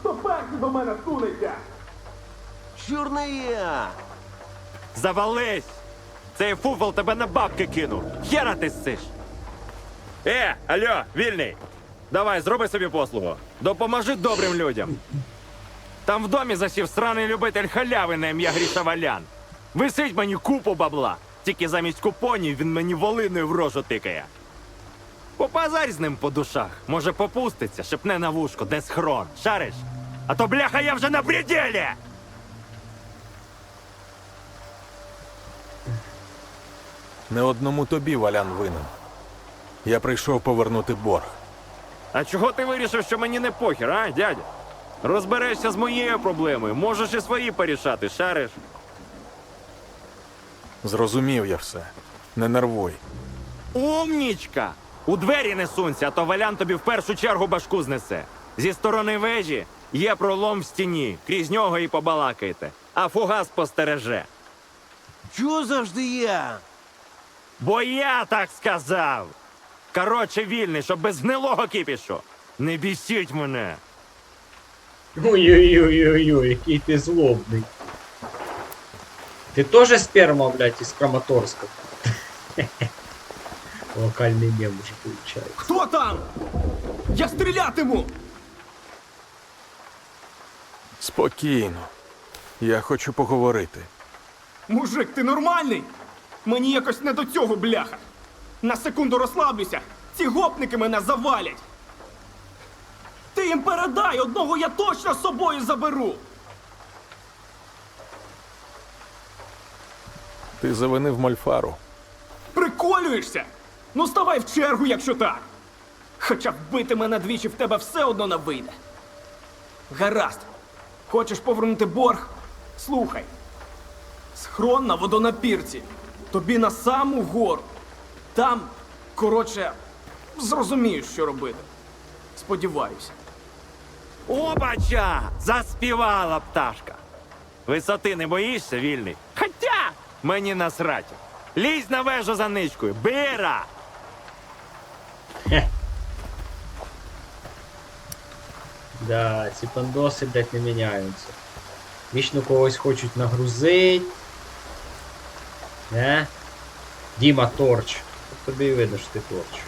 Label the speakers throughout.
Speaker 1: Хто перший до мене сунеться?
Speaker 2: Чорний я.
Speaker 3: Завались! Цей фуфел тебе на бабки кинув. Хера ти ссиш. Е, алло, вільний. Давай, зроби собі послугу. Допоможи добрим людям. Там в домі засів сраний любитель халяви на ім'я Гріша Валян. Висить мені купу бабла. Тільки замість купонів він мені волиною в рожу тикає. Попазарь з ним по душах. Може попуститься, шепне на вушко, де схрон. Шариш? А то бляха я вже на пределі!
Speaker 4: Не одному тобі валян винен. Я прийшов повернути борг.
Speaker 3: А чого ти вирішив, що мені не похер, а, дядя? Розберешся з моєю проблемою, можеш і свої порішати, шариш.
Speaker 4: Зрозумів я все. Не нервуй.
Speaker 3: Умнічка! У двері не сунься, а то валян тобі в першу чергу башку знесе. Зі сторони вежі є пролом в стіні, крізь нього і побалакайте, а фугас постереже.
Speaker 2: Чого завжди я?
Speaker 3: Бо я так сказав. Коротше, вільний, щоб без гнилого кипішу. Не бісіть мене.
Speaker 5: Ой-ой-ой-ой-ой, який ти злобний. Ти теж сперма, блядь, із Краматорська? Локальний мем уже получается.
Speaker 1: Хто там? Я стрілятиму!
Speaker 4: Спокійно. Я хочу поговорити.
Speaker 1: Мужик, ти нормальний? Мені якось не до цього, бляха. На секунду розслаблюся. Ці гопники мене завалять. Ти їм передай, одного я точно з собою заберу.
Speaker 4: Ти завинив Мольфару.
Speaker 1: Приколюєшся? Ну ставай в чергу, якщо так. Хоча вбити мене двічі в тебе все одно не вийде. Гаразд. Хочеш повернути борг? Слухай. Схрон на водонапірці. Тобі на саму гору. Там, коротше, зрозумієш, що робити. Сподіваюся.
Speaker 3: Обача! Заспівала пташка. Висоти не боїшся, вільний? Хотя мені насрать. Лізь на вежу за ничкою. Бира!
Speaker 5: Да, ці пандоси, блядь, не міняються. Вічно когось хочуть нагрузить. Не? Діма Торч. Тобі і видно, що ти Торч.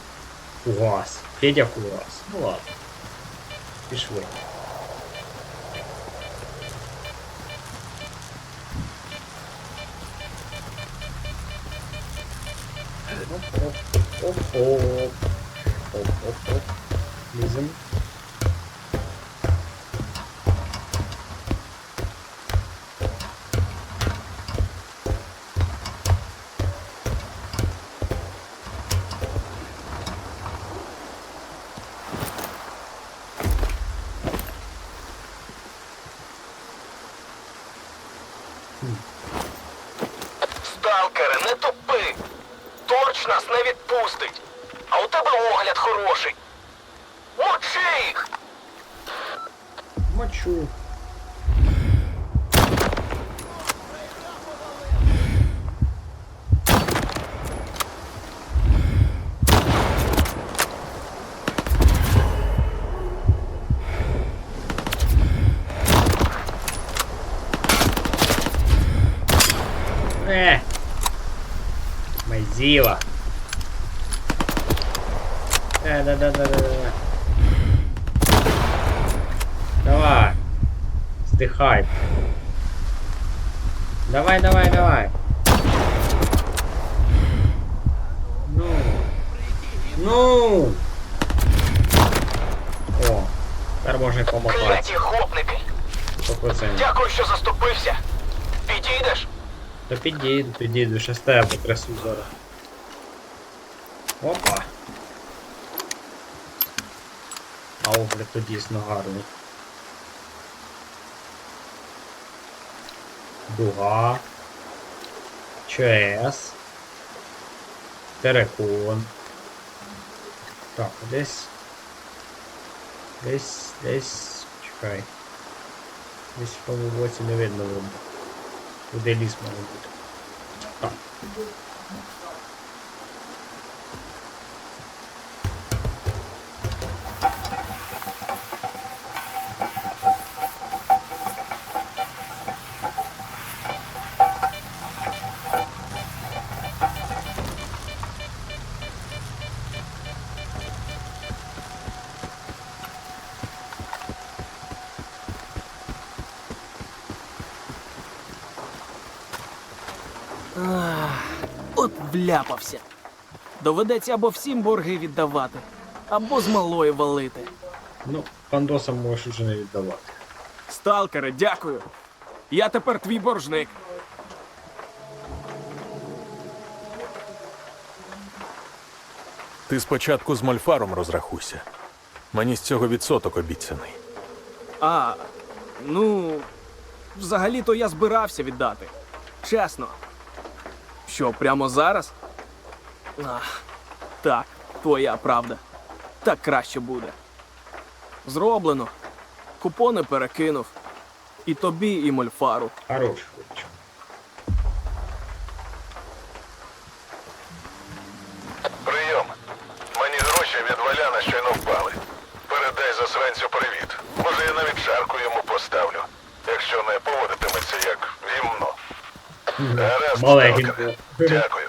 Speaker 5: Фугас. Федя Фугас. Ну ладно. Пішли. Оп-оп. Оп-оп-оп. Лізем.
Speaker 6: Сталкере, не тупи! Торч нас не відпустить! А у тебе огляд хороший! Мочи їх!
Speaker 5: Мочу. Мазила. Да, да, да, да, да, да. Давай. Вздыхай. Давай, давай, давай. Ну. Ну. О, тепер можна й помотати.
Speaker 6: Кляті гопники!
Speaker 5: 100%.
Speaker 6: Дякую, що заступився! Підійдеш?
Speaker 5: Та підійду, підійду, з тебе потрясу зараз. Опа. А огляд то дійсно гарний. Дуга. ЧС. Терекон. Так, десь. Десь, десь. Чекай. Десь тому боці не видно воно. Куди ліс може бути? Так.
Speaker 1: От вляпався. Доведеться або всім борги віддавати, або з малої валити.
Speaker 5: Ну, пандосам можеш уже не віддавати.
Speaker 1: Сталкере, дякую. Я тепер твій боржник.
Speaker 4: Ти спочатку з мольфаром розрахуйся. Мені з цього відсоток обіцяний.
Speaker 1: А, ну, взагалі-то я збирався віддати. Чесно. Що, прямо зараз? Ах, так, твоя правда. Так краще буде. Зроблено. Купони перекинув. І тобі, і мольфару.
Speaker 5: Хорош.
Speaker 7: Прийом. Мені гроші від Валяна щойно впали. Передай засранцю привіт. Може, я навіть шарку йому поставлю, якщо не поводитиметься як гімно. Гаразд,
Speaker 5: Мале
Speaker 7: сталкере.
Speaker 5: гімно.
Speaker 7: Дякую.